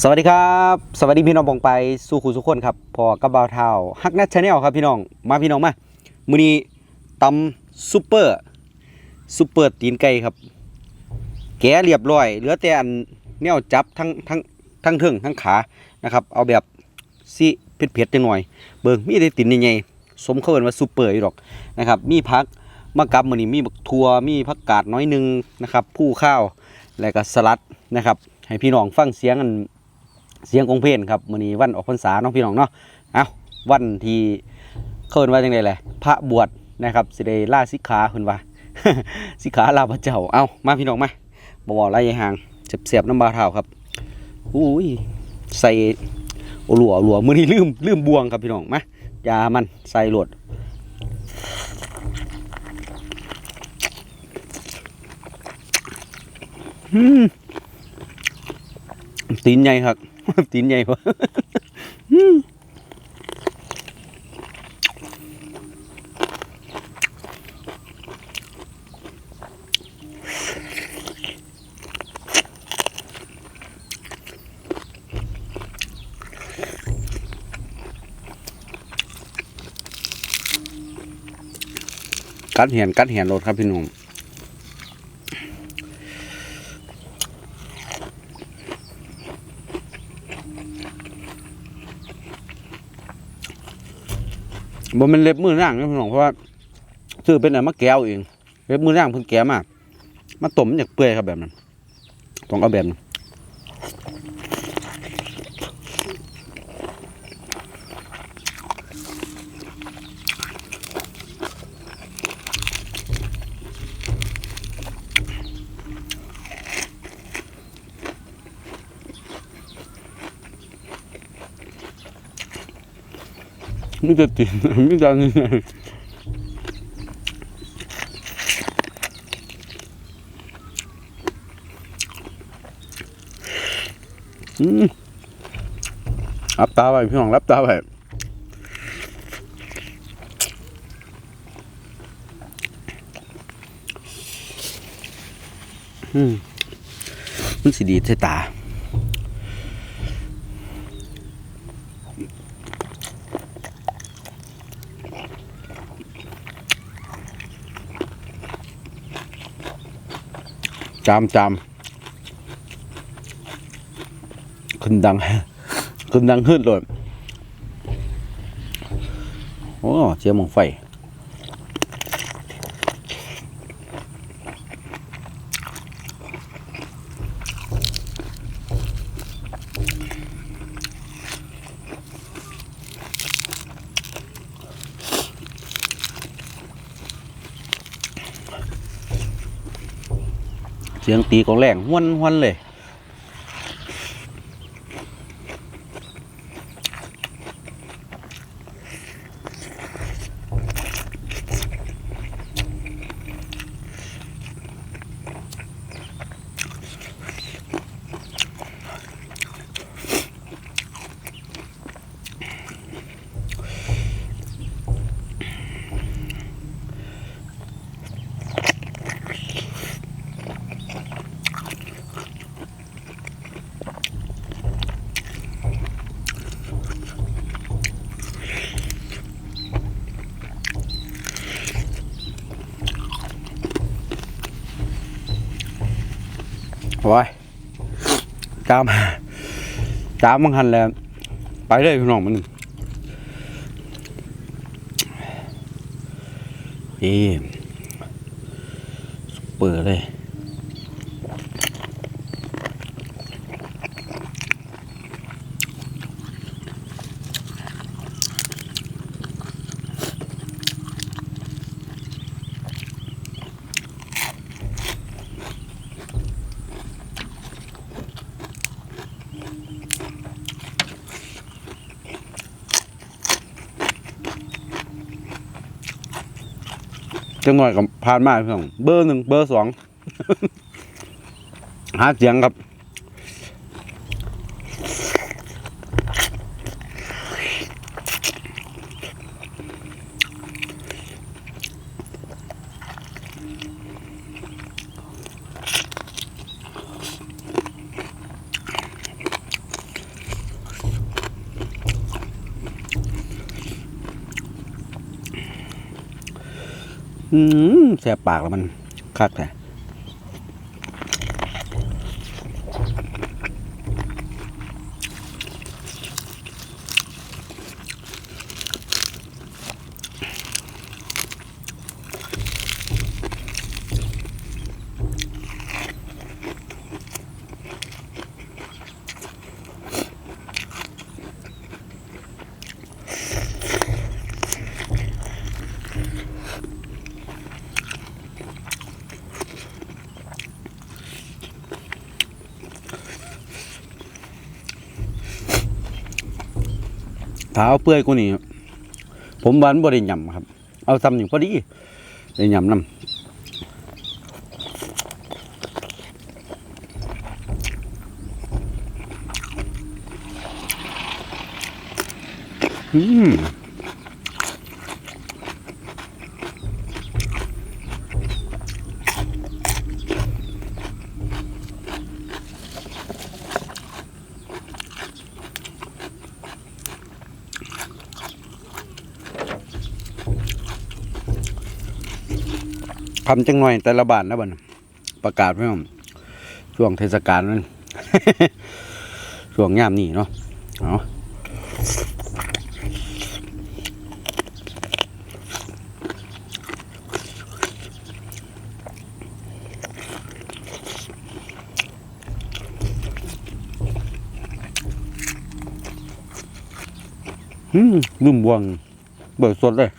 สวัสดีครับ สวัสดีพี่น้องบองไปสู่คุณสุขคนครับพอกับบ่าวเท้าฮักนัทชาแนลครับพี่น้องมาพี่น้องมามื้อนี้ตำซุปเปอร์ซุปเปอร์ตีนไก่ครับ แกะเรียบร้อย เหลือแต่อันแนวจับทั้งทั้งทั้งเทิงทั้งขานะครับเอาแบบสิเผ็ดๆจังหน่อย เบิ่งมีได้ตีนใหญ่ๆสมเขาเอิ้นว่าซุปเปอร์อยู่ดอกนะครับมีผักมะกับมื้อนี้มีบักทั่วมีผักกาดน้อยหนึงนะครับผู้ข้าวแล้วก็สลัดนะครับให้พี่น้องฟังเสียงอัน เสียงองเพลนครับมื้อนี้วันออกพรรษาเนาะพี่น้องเนาะเอาวันที่เขาเอิ้นว่าจังได๋แหละพระบวชนะครับสิได้ลาสิกขาเพิ่นว่าสิกขาลาพระเจ้าเอามาพี่น้องมาบ่บ่ไล่ห่างเสียบๆน้ำบาเท้าครับอุ้ยใส่หลัวหลัวมื้อนี้ลืมลืมบวงครับพี่น้องมายามันใส่โหลดตีนใหญ่ครับ ตีนใหญ่ปะกัดเหียนกัดเหียนรถครับพี่หนุ่ม บ่แมันเล็บมือนางนะพี่น้องเพราะว่าซื้อเป็นอะไรมะแก้วเองเล็บมือนางเพิ่นแก้มามาต้มมันอยากเปื่อยครับแบบนั้นต้องเอาแบบนั้น มิจะตินมิจะนี่อืมรับตาไว้พี่น้องรับตาไว้อืมมันสิดีใส่ตา จามจามขึ้นดังขึ้นดังขึ้นเลยโอ้เจียมองไฟ สียงตีของแรงห้วนห้วนเลย โอ้ยจามจามบางหันแล้ว ไปเลยพี่น้องมันเจังหน่อยกับผ่านมาพี่น้อง เบอร์หนึ่งเบอร์สอง หาเสียงครับ แสบปากแล้วมันคักแต่ ถ้าเอาเปื่อยกูนี่ผมหวามันบริยำครับ เอาซ้ำนี่พอดีได้ยำน้ำอืมำจังหน่อยแต่ละบ้านนะบันประกาศไว้ว่าช่วงเทศกาลนั้นช่วงยามนี้เนาะเอาอืมลืมวงเบิกสดเลย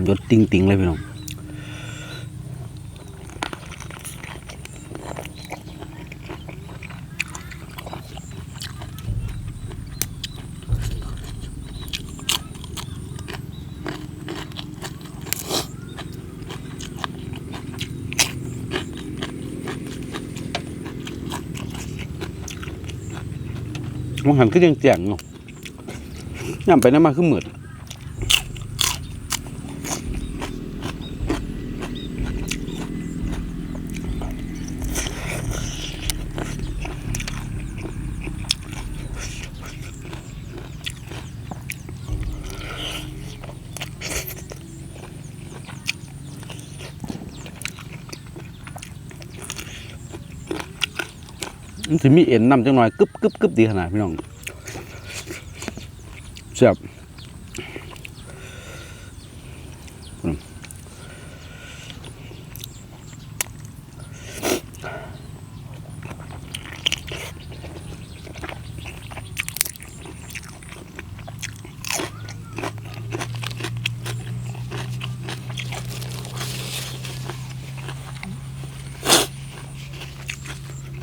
ำหยดติงติงๆเลยพี่น้องมันหันขึ้นยังเจียงเนาะย่ำไปน้ำมาขึ้นเหมือด มันสิมีเอ็นนำจังหน่อยกึบกึบกึบดีขนาดพี่น้องแซ่บ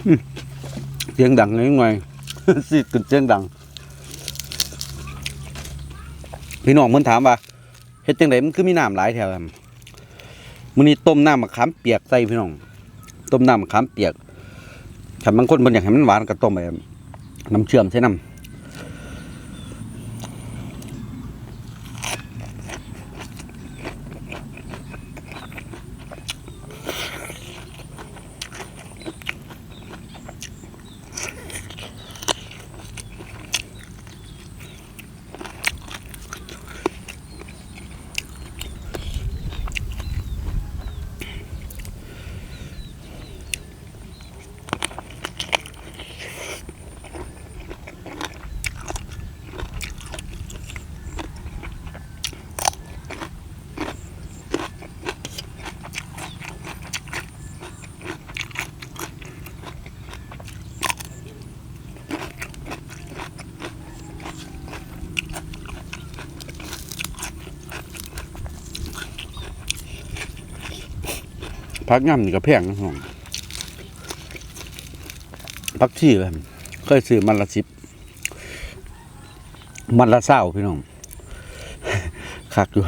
อืม เสียงดังนิดหน่อย สิกึนเสียงดัง พี่น้องมันถามว่าเฮ็ดจังไดมันคือมีน้ำหลายแถวครับมื้อนี้ต้มน้ำมะขามเปียกใส่พี่น้อง ต้มน้ำมะขามเปียกถ้าบางคนเพิ่นอยากให้มันหวานก็ต้มไปน้ำเชื่อมใส่น้ำ พักย่ำนี่ก็แพงนะพี่น้องพักชี่เลยเคยซื้อมันละสิบมันละเศร้าพี่น้องคักอยู่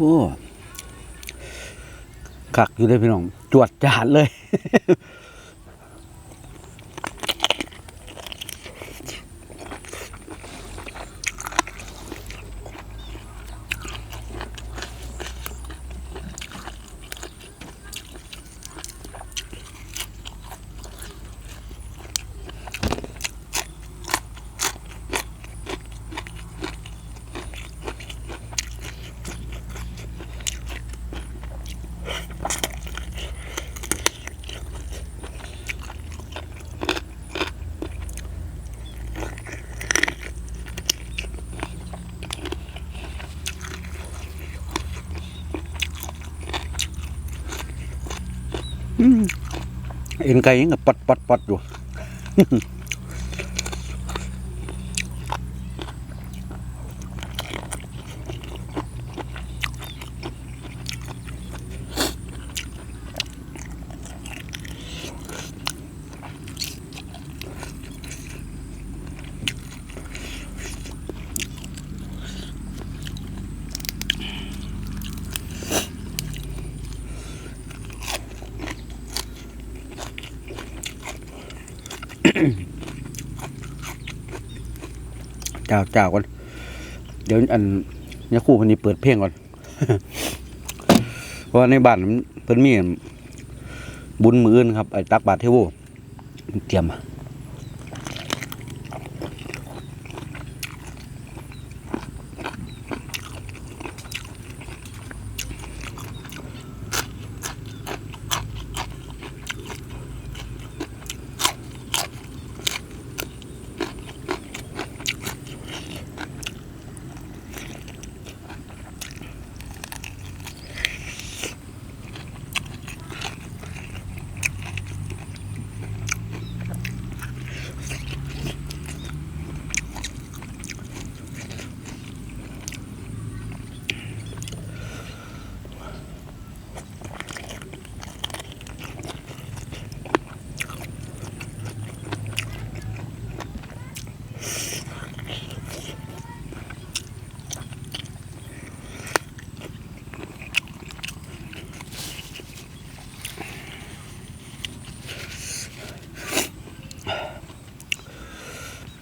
โอ้ขักอยู่เลยพี่น้อง จวดจานเลย เอ็นไก่ยังกับปัดปัดปัดอยู่ จ้าเจ้าก่อน เดี๋ยวอันเนี่ยครู่คนนี้เปิดเพลงก่อน เพราะว่าในบ้านมันเพิ่นมีบุญมืออื่นครับไอ้ตักบาตรเทโวเตรียมมา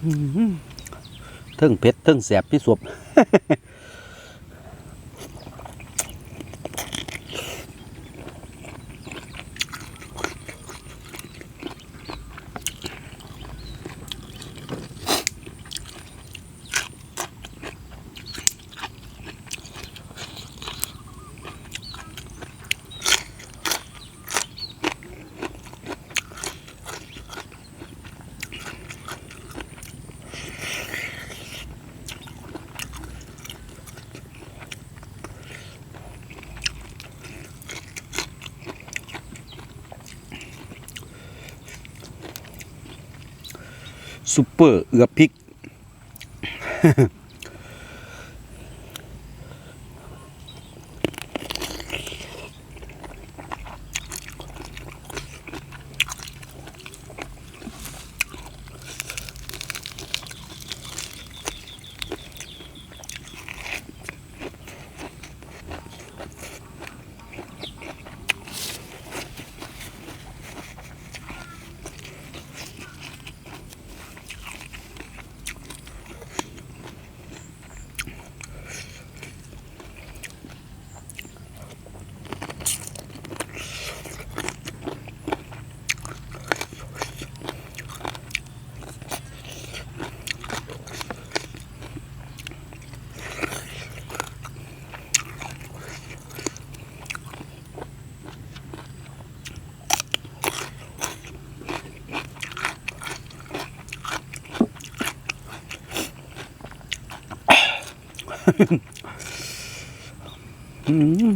เทิงเผ็ดทึ่งแสบที่สุด ซุปเปอร์เอือพริก อืม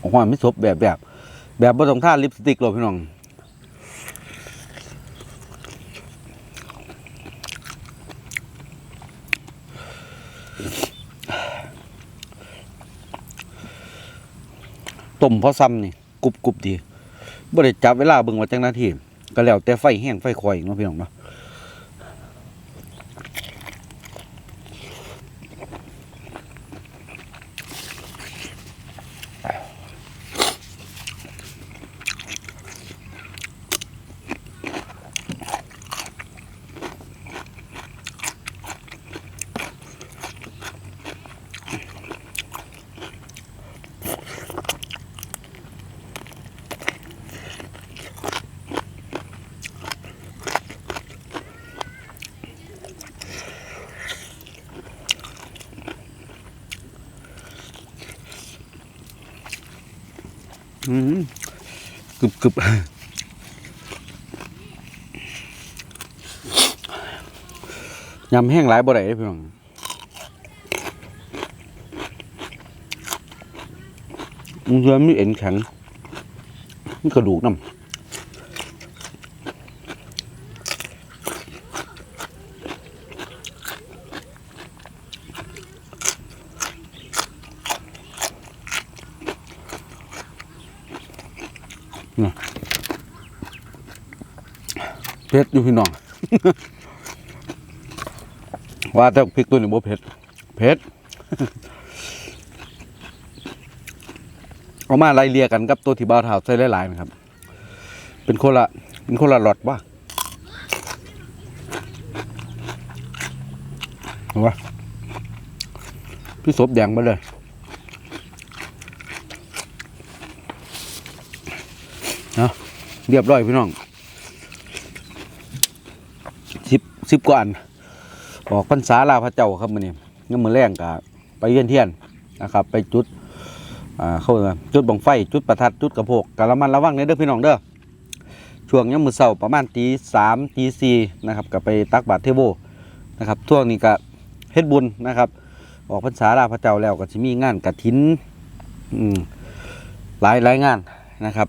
โอ้โหไม่สบแบบแบบ แบบบ่ต้องทาลิปสติกหรอกพี่น้องต้มพอซ้ำนี่กรุบกรุบดีบ่ได้จับเวลาเบิ่งว่าจังนาทีก็แล้วแต่ไฟแห้งไฟคอยอีกเนาะพี่น้องเนาะ กึบกึบยำแห้งหลายบ่ได้เพี่น้องมันเยอะมีเอ็นแข็งมีกระดูกน้ำ เผ็ดอยู่พี่น้อง ว่าแต่พริกตัวนี้บ่เผ็ด เผ็ด เอามาไล่เลียกันกับตัวที่บ่าเท้าใส่หลายๆนะครับ เป็นคนละเป็นคนละหลอดว่ะเห็นปะพี่ศพแดงไปเลย เอา เรียบร้อยพี่น้องสิบสิบกว่าอันออกพรรษาลาพระเจ้าครับมื้อนี้งั้นมื้อแรงก็ไปเยี่ยนเทียนนะครับ ไปจุดอ่าเข้ามาจุดบังไฟจุดประทัดจุดกระโพกกะละมันระวังเด้อพี่น้องเด้อช่วงยามมื้อเช้าประมาณตีสามตีสี่นะครับก็ไปตักบาตรเทโวนะครับช่วงนี้ก็เฮ็ดบุญนะครับ ออกพรรษาลาพระเจ้าแล้วก็สิมีงานกฐินอืมหลายหลายงานนะครับ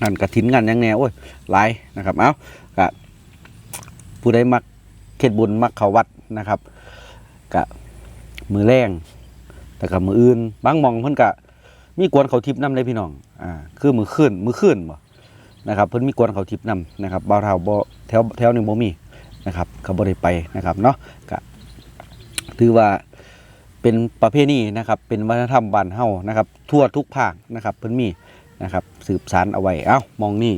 งานกระถินงานยังแนวโอ้ยหลายนะครับเอากะผู้ใดมักเขตบุญมักเขาวัดนะครับกะมือแรงแต่กับมืออื่นบางมองเพิ่นกะมีกวนเขาทิพย์นำได้พี่น้องอ่าคือมือขึ้นมือขึ้นบ่นะครับเพิ่นมีกวนเขาทิพย์นำนะครับบ่าวเท่าบ่แถวแถวนี้บ่มีนะครับเขาบ่ได้ไปนะครับเนาะกะถือว่าเป็นประเพณีนะครับ เป็นวัฒนธรรมบ้านเฮานะครับ ทั่วทุกภาคนะครับเพิ่นมี นะครับ สืบสารเอาไว้ เอ้ามองนี่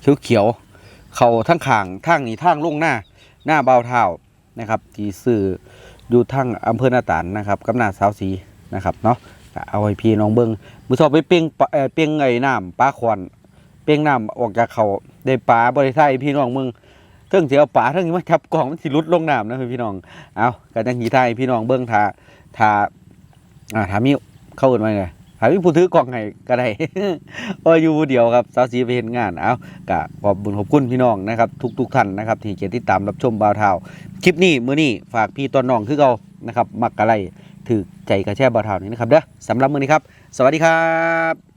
เขียวเขียวเขาทั้งข่างทางนี้ทางลงหน้าหน้าเบาเท้านะครับที่ซื้ออยู่ทางอำเภอหนาตานนะครับกำนาสาวสีนะครับเนาะเอาไว้พี่น้องเบิ้งมือสอบไปเปียงเปียงไอ้น้ำปลาควันเปียงน้ำออกจากเขาได้ปลาบริไทยพี่น้องมึงเทิงเสียปลาเทิงมาทับกล่องมันสิลุดลงน้ำนะพี่น้องเอากันจังหีไทยพี่น้องเบิ้งทาทาอ่าถามีเข้าอื่นมาไง หาพี่ผู้ถือกล่องให้ก็ได้เอออยู่เดียวครับสาวสีไปเห็นงานเอากะขอบบุญขอบคุณพี่น้องนะครับ ทุกทุกท่านนะครับ ที่เกียรติดตามรับชมบ่าวเทาคลิปนี้มื้อนี้ฝากพี่ต้นน้องคือเรานะครับมักกะไรถือใจกระแช่บ่าวเทานี้นะครับเด้อสำหรับมื้อนี้ครับ สวัสดีครับ